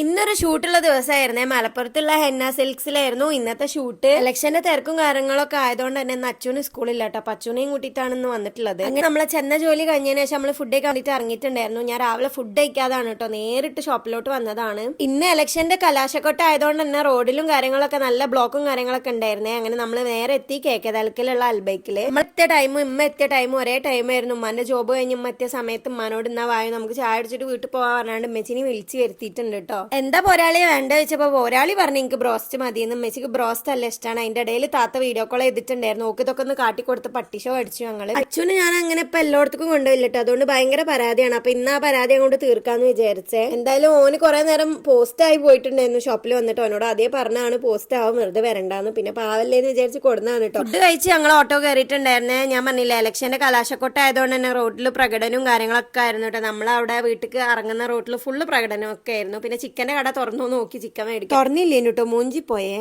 ഇന്നൊരു ഷൂട്ടുള്ള ദിവസമായിരുന്നേ. മലപ്പുറത്തുള്ള ഹെന്ന സിൽക്സിലായിരുന്നു ഇന്നത്തെ ഷൂട്ട്. ഇലക്ഷന്റെ തിരക്കും കാര്യങ്ങളൊക്കെ ആയതുകൊണ്ട് തന്നെ ഇന്ന് അച്ഛനും സ്കൂളില്ല കേട്ടോ. അപ്പൊ അച്ഛനെയും കൂട്ടിയിട്ടാണ് ഇന്ന് വന്നിട്ടുള്ളത്. അങ്ങനെ നമ്മളെ ചെന്ന ജോലി കഴിഞ്ഞതിന് ശേഷം നമ്മൾ ഫുഡ് കണ്ടിട്ട് ഇറങ്ങിയിട്ടുണ്ടായിരുന്നു. ഞാൻ രാവിലെ ഫുഡ് കഴിക്കാതാണ് കേട്ടോ. നേരിട്ട് ഷോപ്പിലോട്ട് വന്നതാണ്. ഇന്ന് ഇലക്ഷന്റെ കലാശക്കൊട്ട ആയതുകൊണ്ട് തന്നെ റോഡിലും കാര്യങ്ങളൊക്കെ നല്ല ബ്ലോക്കും കാര്യങ്ങളൊക്കെ ഉണ്ടായിരുന്നേ. അങ്ങനെ നമ്മൾ നേരെ എത്തി കേക്കതൽക്കിലുള്ള അൽബൈക്കിൽ. നമ്മൾ എത്തിയ ടൈമും ഇമ്മ എത്തിയ ടൈമും ഒരേ ടൈമായിരുന്നു ഉമ്മാന്റെ ജോബ് കഴിഞ്ഞ് ഉമ്മ എത്തിയ സമയത്ത് ഉമ്മാനോട് ഇന്നാ വായു നമുക്ക് ചായ അടിച്ചിട്ട് വീട്ടിൽ പോകാൻ പറഞ്ഞാണ്ട് ഉമ്മച്ചിനെ വിളിച്ച് വരുത്തിയിട്ടുണ്ട് കേട്ടോ. എന്താ പോരാളി വേണ്ട വെച്ചപ്പോ പോരാളി പറഞ്ഞു എനിക്ക് ബ്രോസ്റ്റ് മതി എന്ന് മെസ്സിക്ക് ബ്രോസ്റ്റ് അല്ല ഇഷ്ടമാണ് അതിന്റെ ഇടയിൽ താത്ത വീഡിയോ കോൾ ചെയ്തിട്ടുണ്ടായിരുന്നു. ഓക്ക് ഇതൊക്കെ ഒന്ന് കാട്ടി കൊടുത്ത് പട്ടിഷോ അടിച്ചു ഞങ്ങൾ. അച്ഛന് ഞാൻ അങ്ങനെ ഇപ്പൊ എല്ലായിടത്തും കൊണ്ടുപോയില്ലട്ടോ അതുകൊണ്ട് ഭയങ്കര പരാതിയാണ്. അപ്പൊ ഇന്ന് ആ പരാതി അങ്ങോട്ട് തീർക്കാന്ന് വിചാരിച്ചേ. എന്തായാലും ഓന് കുറെ നേരം പോസ്റ്റ് ആയി പോയിട്ടുണ്ടായിരുന്നു. ഷോപ്പിൽ വന്നിട്ട് അവനോട് അതേ പറഞ്ഞാണ് പോസ്റ്റ് ആവും വെറുതെ വരണ്ടാന്ന്. പിന്നെ പാവല്ലേന്ന് വിചാരിച്ച് കൊടുന്നതാണ് കേട്ടോ ഫുഡ് കഴിച്ച് ഞങ്ങൾ ഓട്ടോ കയറിയിട്ടുണ്ടായിരുന്നേ ഞാൻ പറഞ്ഞില്ല ഇലക്ഷന്റെ കലാശക്കൊട്ട ആയതുകൊണ്ട് തന്നെ റോഡിൽ പ്രകടനവും കാര്യങ്ങളൊക്കെ ആയിരുന്നു കേട്ടോ നമ്മളവിടെ വീട്ടിൽ ഇറങ്ങുന്ന റോഡിൽ ഫുള്ള് പ്രകടനം ഒക്കെ ആയിരുന്നു. പിന്നെ ചിക്കന്റെ കട തുറന്നു നോക്കി ചിക്കൻ മേടിക്കും തുറന്നില്ലേ കേട്ടോ മൂഞ്ചി പോയേ.